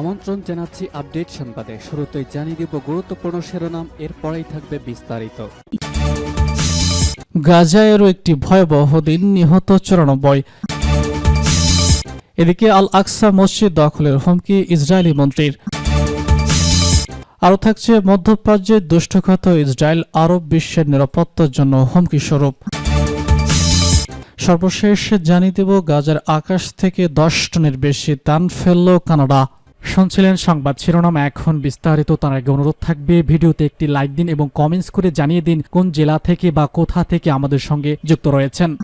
আমন্ত্রণ জানাচ্ছি আপডেট সংবাদে। শুরুতেই জানিয়ে দিব গুরুত্বপূর্ণ শিরোনাম, এরপরেই থাকবে বিস্তারিত। গাজায়েরও একটি ভয়াবহ দিন নিহত চুরানব্বই। এদিকে আল আকসা মসজিদ দখলের হুমকি ইসরায়েলি মন্ত্রীর। আরও থাকছে মধ্যপ্রাচ্যে দুষ্টখাত ইসরায়েল আরব বিশ্বের নিরাপত্তার জন্য হুমকি স্বরূপ। সর্বশেষ জানিয়ে দেব, গাজার আকাশ থেকে দশ টনের বেশি তান ফেলল কানাডা। শুনছিলেন সংবাদ শিরোনাম। এখন বিস্তারিত, তার আগে অনুরোধ থাকবে, ভিডিওতে একটি লাইক দিন এবং কমেন্টস করে জানিয়ে দিন কোন জেলা থেকে বা কোথা থেকে আমাদের সঙ্গে যুক্ত রয়েছেন।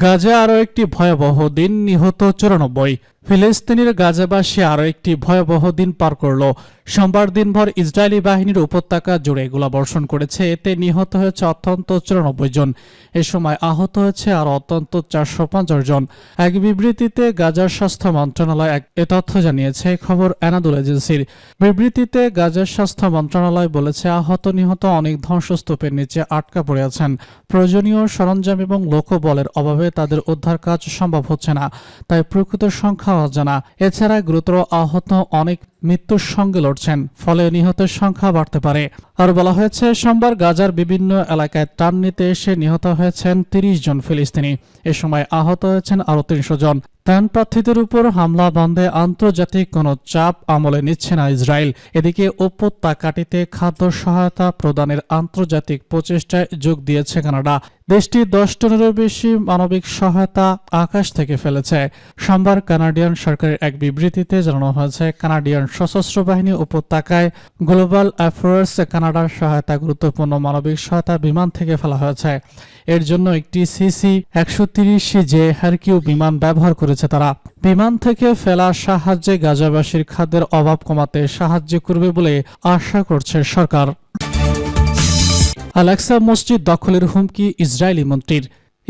গাজা আরও একটি ভয়াবহ দিন, নিহত চুরানব্বই। ফিলিস্তিনের গাজাবাসী আরও একটি ভয়াবহ দিন পার করল। সোমবার দিনভর ইসরায়েলি বাহিনীর উপত্যকা জুড়ে গোলাবর্ষণ করেছে। এতে নিহত হয়েছে অত্যন্ত চুরানব্বই জন। এ সময় আহত হয়েছে আর অত্যন্ত চারশো পঞ্চাশ জন। এক বিবৃতিতে গাজার স্বাস্থ্য মন্ত্রণালয় এক- এ তথ্য জানিয়েছে। খবর এনাদুল এজেন্সির। বিবৃতিতে গাজার স্বাস্থ্য মন্ত্রণালয় বলেছে, আহত নিহত অনেক ধ্বংসস্তূপের নিচে আটকা পড়ে আছেন। প্রয়োজনীয় সরঞ্জাম এবং লোকবলের অভাবে তাদের উদ্ধার কাজ সম্ভব হচ্ছে না। তাই প্রকৃত সংখ্যা অজানা এছাড়া গুরুতর আহত অনেক মৃত্যুর সঙ্গে লড়ছেন, ফলে নিহতের সংখ্যা বাড়তে পারে। আর বলা হয়েছে, সোমবার গাজার বিভিন্ন এলাকায় টান নিতে এসে নিহত হয়েছেন তিরিশ জন ফিলিস্তিনি। এ সময় আহত হয়েছেন আরও তিনশো জন। ত্রাণ প্রার্থীদের উপর হামলা বন্ধে আন্তর্জাতিক কোনো চাপ আমলে নিচ্ছে না ইসরায়েল। এদিকে উপত্যকাটিতে খাদ্য সহায়তা প্রদানের আন্তর্জাতিক প্রচেষ্টায় যোগ দিয়েছে কানাডা। দেশটি দশ টনেরও বেশি মানবিক সহায়তা আকাশ থেকে ফেলেছে। সোমবার কানাডিয়ান সরকারের এক বিবৃতিতে জানানো হয়েছে, কানাডিয়ান সশস্ত্র বাহিনী উপত্যকায় গ্লোবাল অ্যাফেয়ার্স কানাডার সহায়তা গুরুত্বপূর্ণ মানবিক সহায়তা বিমান থেকে ফেলা হয়েছে। এর জন্য একটি সিসি একশো তিরিশ জে হারকিউ বিমান ব্যবহার করেছে তারা। বিমান থেকে ফেলা সাহায্যে গাজাবাসীর খাদ্যের অভাব কমাতে সাহায্য করবে বলে আশা করছে সরকার। আলেক্সা মসজিদ দখলের হুমকি ইসরায়েলি মন্ত্রীর।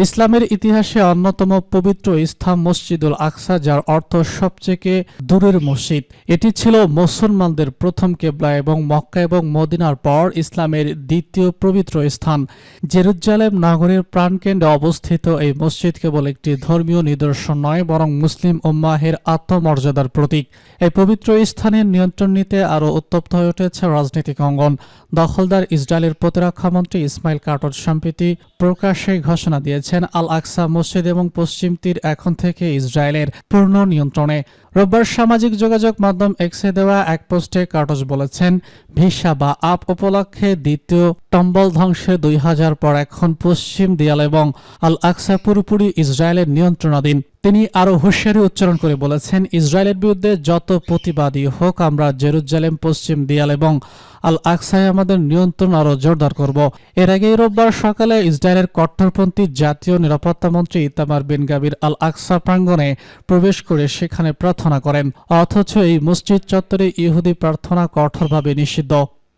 ইসলামের ইতিহাসে অন্যতম পবিত্র স্থান মসজিদুল আকসা, যার অর্থ সবচেয়ে দূরের মসজিদ। এটি ছিল মুসলমানদের প্রথম কেবলা এবং মক্কা এবং মদিনার পর ইসলামের দ্বিতীয় পবিত্র স্থান। জেরুজালেম নগরের প্রাণকেন্দ্রে অবস্থিত এই মসজিদ কেবল একটি ধর্মীয় নিদর্শন নয়, বরং মুসলিম উম্মাহের আত্মমর্যাদার প্রতীক। এই পবিত্র স্থানের নিয়ন্ত্রণ নিতে আরও উত্তপ্ত হয়ে উঠেছে রাজনৈতিক অঙ্গন। দখলদার ইসরায়েলের প্রতিরক্ষামন্ত্রী ইসমাইল কাটর সম্প্রতি প্রকাশ্যে ঘোষণা দিয়েছেন আল আকসা মসজিদ এবং পশ্চিম তীর এখন থেকে ইসরায়েলের পূর্ণ নিয়ন্ত্রণে। রোববার সামাজিক যোগাযোগ মাধ্যম এক্সে দেওয়া এক পোস্টে কার্টস বলেছেন, ভিসা বা আপ উপলক্ষে দ্বিতীয় টম্বল ধ্বংসে দুই হাজার পর এখন পশ্চিম দিয়াল এবং আল আকসা পুরোপুরি ইসরায়েলের নিয়ন্ত্রণাধীন। তিনি আরও হুঁশিয়ারি উচ্চারণ করে বলেছেন, ইসরায়েলের বিরুদ্ধে যত প্রতিবাদী হোক, আমরা জেরুজালেম, পশ্চিম দিয়াল এবং আল আকসায় আমাদের নিয়ন্ত্রণ আরও জোরদার করব। এর আগে রোববার সকালে ইসরায়েলের কট্টরপন্থী জাতীয় নিরাপত্তা মন্ত্রী ইতামার বিন গাবির আল আকসা প্রাঙ্গণে প্রবেশ করে সেখানে প্রার্থনা করেন, অথচ এই মসজিদ চত্বরে ইহুদি প্রার্থনা কঠোরভাবে নিষিদ্ধ।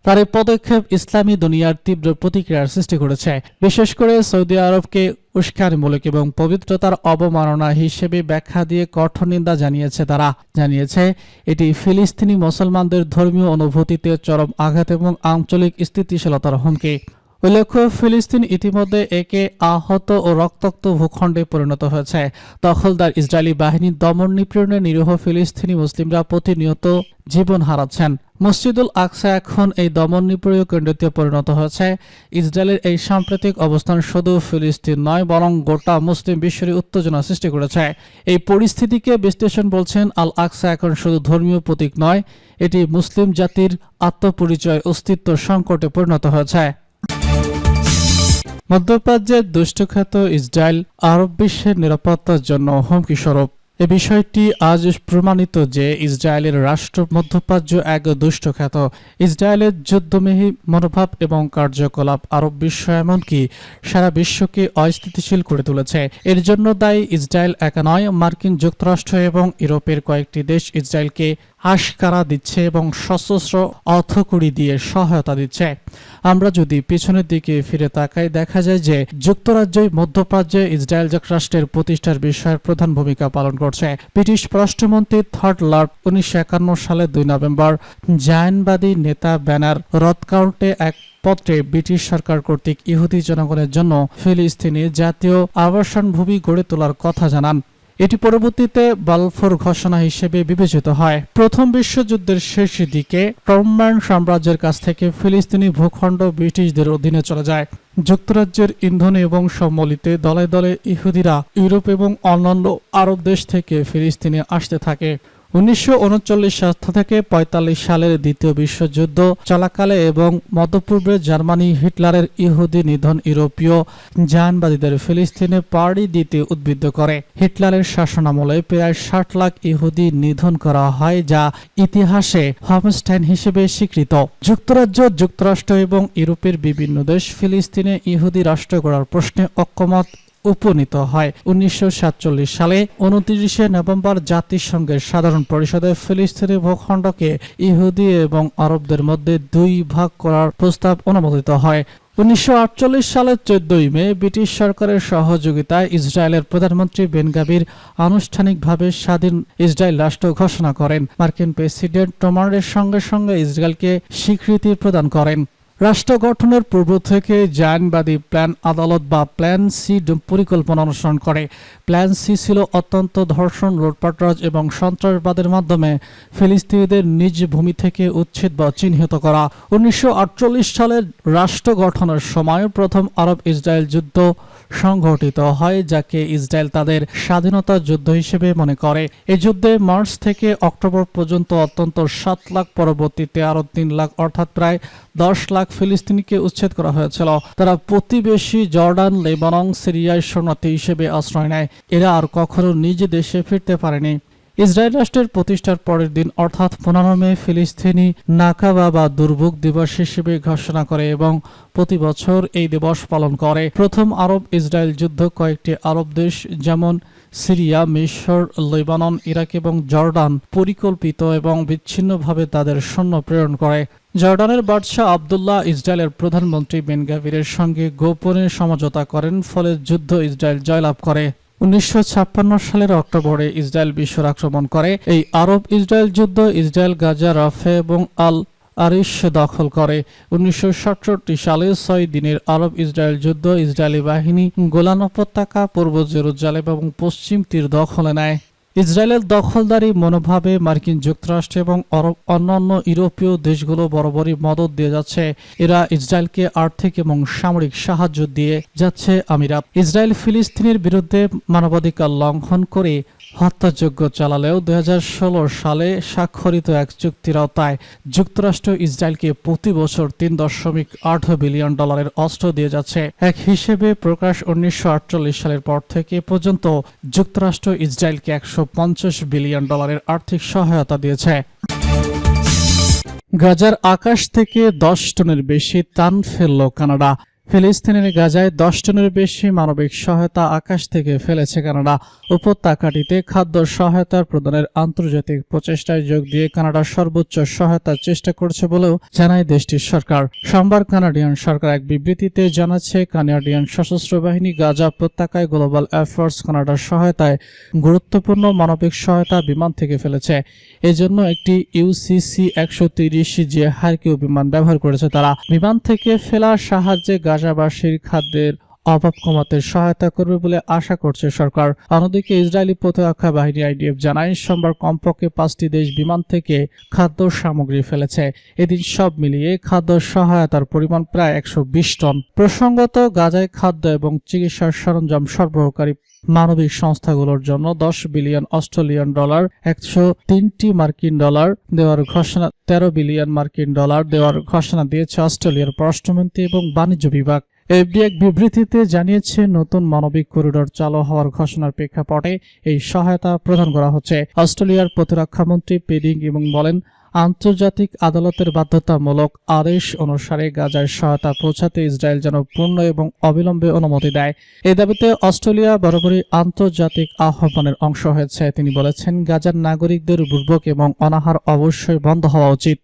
তার এই পদক্ষেপ ইসলামী দুনিয়ার তীব্র প্রতিক্রিয়ার সৃষ্টি করেছে। বিশেষ করে সৌদি আরবকে উস্কানিমূলক এবং পবিত্রতার অবমাননা হিসেবে ব্যাখ্যা দিয়ে কঠোর নিন্দা জানিয়েছে তারা। জানিয়েছে, এটি ফিলিস্তিনি মুসলমানদের ধর্মীয় অনুভূতিতে চরম আঘাত এবং আঞ্চলিক স্থিতিশীলতার হুমকি। উল্লেখ্য, ফিলিস্তিন ইতিমধ্যে একে আহত ও রক্তাক্ত ভূখণ্ডে পরিণত হয়েছে। দখলদার ইসরায়েলি বাহিনীর দমন নিপীড়নে নিরীহ ফিলিস্তিনি মুসলিমরা প্রতিনিয়ত জীবন হারাচ্ছেন। মসজিদুল আকসা এখন এই দমন নিপীড়নীয় কেন্দ্রতে পরিণত হয়েছে। ইসরায়েলের এই সাম্প্রতিক অবস্থান শুধু ফিলিস্তিন নয়, বরং গোটা মুসলিম বিশ্বের উত্তেজনা সৃষ্টি করেছে। এই পরিস্থিতিকে বিশ্লেষণ বলছেন আল আকসা এখন শুধু ধর্মীয় প্রতীক নয়, এটি মুসলিম জাতির আত্মপরিচয়, অস্তিত্ব সংকটে পরিণত হয়েছে। মধ্যপ্রাচ্যের দুষ্টখ্যাত ইসরায়েল আরব বিশ্বের নিরাপত্তার জন্য হুমকি স্বরূপ। এ বিষয়টি আজ প্রমাণিত যে ইসরায়েলের রাষ্ট্র মধ্যপ্রাচ্য এক দুষ্টখ্যাত। ইসরায়েলের যুদ্ধমেহী মনোভাব এবং কার্যকলাপ আরব বিশ্ব এমনকি সারা বিশ্বকে অস্থিতিশীল করে তুলেছে। এর জন্য দায়ী ইসরায়েল একা নয়, মার্কিন যুক্তরাষ্ট্র এবং ইউরোপের কয়েকটি দেশ ইসরায়েলকে আশকারা দিচ্ছে এবং সশস্ত্র অর্থকুড়ি দিয়ে সহায়তা দিচ্ছে। আমরা যদি পিছনের দিকে ফিরে তাকাই, দেখা যায় যে যুক্তরাজ্যই মধ্যপ্রাচ্যে ইসরায়েল যুক্তরাষ্ট্রের প্রতিষ্ঠার বিষয়ের প্রধান ভূমিকা পালন করছে। ব্রিটিশ পররাষ্ট্রমন্ত্রী থার্ড লর্ড উনিশশো একান্ন সালে দুই নভেম্বর জায়নবাদী নেতা ব্যানার রথকাউন্টে এক পত্রে ব্রিটিশ সরকার কর্তৃক ইহুদি জনগণের জন্য ফিলিস্তিনি জাতীয় আবাসন ভূমি গড়ে তোলার কথা জানান। এটি পরবর্তীতে বালফোর ঘোষণা হিসেবে বিবেচিত হয়। প্রথম বিশ্বযুদ্ধের শেষ দিকে টর্মান সাম্রাজ্যের কাছ থেকে ফিলিস্তিনি ভূখণ্ড ব্রিটিশদের অধীনে চলে যায়। যুক্তরাজ্যের ইন্ধনে এবং সম্মলিতে দলে দলে ইহুদিরা ইউরোপ এবং অন্যান্য আরব দেশ থেকে ফিলিস্তিনে আসতে থাকে। উনিশশো সাল থেকে পঁয়তাল্লিশ সালের দ্বিতীয় বিশ্বযুদ্ধ চলাকালে এবং মধ্যপূর্বের জার্মানি হিটলারের ইহুদি নিধন ইউরোপীয় জাহানবাদীদের ফিলিস্তিনে পাড়ি দিতে উদ্বুদ্ধ করে। হিটলারের শাসনামলে প্রায় ষাট লাখ ইহুদি নিধন করা হয়, যা ইতিহাসে হোমস্টাইন হিসেবে স্বীকৃত। যুক্তরাজ্য, যুক্তরাষ্ট্র এবং ইউরোপের বিভিন্ন দেশ ফিলিস্তিনে ইহুদি রাষ্ট্র গড়ার প্রশ্নে অক্ষমত উপনীত হয়। উনিশশো সালে উনত্রিশে নভেম্বর জাতিসংঘের সাধারণ পরিষদে ফিলিস্তিনি ভূখণ্ডকে ইহুদি এবং আরবদের মধ্যে দুই ভাগ করার প্রস্তাব অনুমোদিত হয়। উনিশশো সালের চোদ্দই মে ব্রিটিশ সরকারের সহযোগিতায় ইসরায়েলের প্রধানমন্ত্রী বেনগাবির আনুষ্ঠানিকভাবে স্বাধীন ইসরায়েল রাষ্ট্র ঘোষণা করেন। মার্কিন প্রেসিডেন্ট টমারের সঙ্গে সঙ্গে ইসরায়েলকে স্বীকৃতি প্রদান করেন। রাষ্ট্র গঠনের পূর্ব থেকে জায়নবাদী প্ল্যান আদালত বা প্ল্যান সি পরিকল্পনা অনুসরণ করে। প্ল্যান সি ছিল অত্যন্ত ধর্ষণ লুটপাটরাজ এবং সন্ত্রাসবাদের মাধ্যমে ফিলিস্তিনিদের নিজ ভূমি থেকে উচ্ছেদ বা চিহ্নিত করা। উনিশশো আটচল্লিশ সালের রাষ্ট্র গঠনের সময় প্রথম আরব ইসরায়েল যুদ্ধ সংঘটিত হয়, যাকে ইসরায়েল তাদের স্বাধীনতা যুদ্ধ হিসেবে মনে করে। এই যুদ্ধে মার্চ থেকে অক্টোবর পর্যন্ত অত্যন্ত সাত লাখ, পরবর্তীতে আরও তিন লাখ, অর্থাৎ প্রায় দশ লাখ ফিলিস্তিনিকে উচ্ছেদ করা হয়েছিল। তারা প্রতিবেশী জর্ডান লেবানং সিরিয়ায় শরণার্থী হিসেবে আশ্রয় নেয়। এরা আর কখনো নিজ দেশে ফিরতে পারেনি। ইসরায়েল রাষ্ট্রের প্রতিষ্ঠার পরের দিন, অর্থাৎ পনেরো মে, ফিলিস্তিনি নাকাবা বা দুর্ভোগ দিবস হিসেবে ঘোষণা করে এবং প্রতি বছর এই দিবস পালন করে। প্রথম আরব ইসরায়েল যুদ্ধ কয়েকটি আরব দেশ, যেমন সিরিয়া, মিশর, লেবানন, ইরাক এবং জর্ডান, পরিকল্পিত এবং বিচ্ছিন্নভাবে তাদের সৈন্য প্রেরণ করে। জর্ডানের বাদশাহ আবদুল্লাহ ইসরায়েলের প্রধানমন্ত্রী বেনগাভিরের সঙ্গে গোপনে সমঝোতা করেন, ফলে যুদ্ধ ইসরায়েল জয়লাভ করে। উনিশশো ছাপ্পান্ন সালের অক্টোবরে ইসরায়েল বিশ্বর আক্রমণ করে। এই আরব ইসরায়েল যুদ্ধ ইসরায়েল, গাজা, রাফে এবং আল আরিস দখল করে। উনিশশো সাতষট্টি সালে ছয় দিনের আরব ইসরায়েল যুদ্ধ ইসরায়েলি বাহিনী গোলান উপত্যকা, পূর্ব জেরুজালেম এবং পশ্চিম তীর দখলে নেয়। ইসরায়েলের দখলদারি মনোভাবে মার্কিন যুক্তরাষ্ট্র এবং অন্যান্য ইউরোপীয় দেশগুলো বরাবরই মদত দিয়ে যাচ্ছে। এরা ইসরায়েলকে আর্থিক এবং সামরিক সাহায্য দিয়ে যাচ্ছে আমিরাত। ইসরায়েল ফিলিস্তিনের বিরুদ্ধে মানবাধিকার লঙ্ঘন করে হত্যাযজ্ঞ চালালেও দু হাজার ষোলো সালে স্বাক্ষরিত এক চুক্তির আওতায় যুক্তরাষ্ট্র ইসরায়েলকে প্রতি বছর তিন দশমিক আট বিলিয়ন ডলারের অস্ত্র দিয়ে যাচ্ছে। এক হিসেবে প্রকাশ উনিশশো আটচল্লিশ সালের পর থেকে পর্যন্ত যুক্তরাষ্ট্র ইসরায়েলকে একশো পঞ্চাশ বিলিয়ন ডলারের আর্থিক সহায়তা দিয়েছে। গাজার আকাশ থেকে দশ টনের বেশি তান ফেলল কানাডা। ফিলিস্তিনের গাজায় দশ টনের বেশি মানবিক সহায়তা আকাশ থেকে ফেলেছে কানাডা। উপত্যকাটিতে খাদ্য সহায়তা প্রদানের আন্তর্জাতিক প্রচেষ্টায় যোগ দিয়ে কানাডা সর্বোচ্চ সহায়তার চেষ্টা করছে বলেও জানায় দেশটির সরকার। সোমবার কানাডিয়ান সরকার এক বিবৃতিতে জানাচ্ছে, কানাডিয়ান সশস্ত্র বাহিনী গাজা উপত্যকায় গ্লোবাল এফোর্টস কানাডার সহায়তায় গুরুত্বপূর্ণ মানবিক সহায়তা বিমান থেকে ফেলেছে। এজন্য একটি ইউসিসি একশো তিরিশ যে হারকিউ বিমান ব্যবহার করেছে তারা। বিমান থেকে ফেলা সাহায্যে গাজাবাসীর খাদ্যের অভাব কমাতে সহায়তা করবে বলে আশা করছে সরকার। অন্যদিকে ইসরায়েলি প্রতিরক্ষা বাহিনী আইডিএফ জানায়, সোমবার কমপক্ষে পাঁচটি দেশ বিমান থেকে খাদ্য সামগ্রী ফেলেছে। এদিন সব মিলিয়ে খাদ্য সহায়তার পরিমাণ প্রায় একশো বিশ টন। প্রসঙ্গত, গাজায় খাদ্য এবং চিকিৎসার সরঞ্জাম সরবরাহকারী মানবিক সংস্থাগুলোর জন্য দশ বিলিয়ন অস্ট্রেলিয়ান ডলার, একশো তিনটি মার্কিন ডলার দেওয়ার ঘোষণা, তেরো বিলিয়ন মার্কিন ডলার দেওয়ার ঘোষণা দিয়েছে অস্ট্রেলিয়ার পররাষ্ট্রমন্ত্রী এবং বাণিজ্য বিভাগ। এফডি এক বিবৃতিতে জানিয়েছে, নতুন মানবিক করিডোর চালু হওয়ার ঘোষণার প্রেক্ষাপটে এই সহায়তা প্রদান করা হচ্ছে। অস্ট্রেলিয়ার প্রতিরক্ষা মন্ত্রী পেডিং এবং বলেন, আন্তর্জাতিক আদালতের বাধ্যতামূলক আদেশ অনুসারে গাজার সহায়তা পৌঁছাতে ইসরায়েল যেন পূর্ণ এবং অবিলম্বে অনুমতি দেয়। এই দাবিতে অস্ট্রেলিয়া বরাবরই আন্তর্জাতিক আহ্বানের অংশ হয়েছে। তিনি বলেছেন, গাজার নাগরিকদের দুর্ভোগ এবং অনাহার অবশ্যই বন্ধ হওয়া উচিত।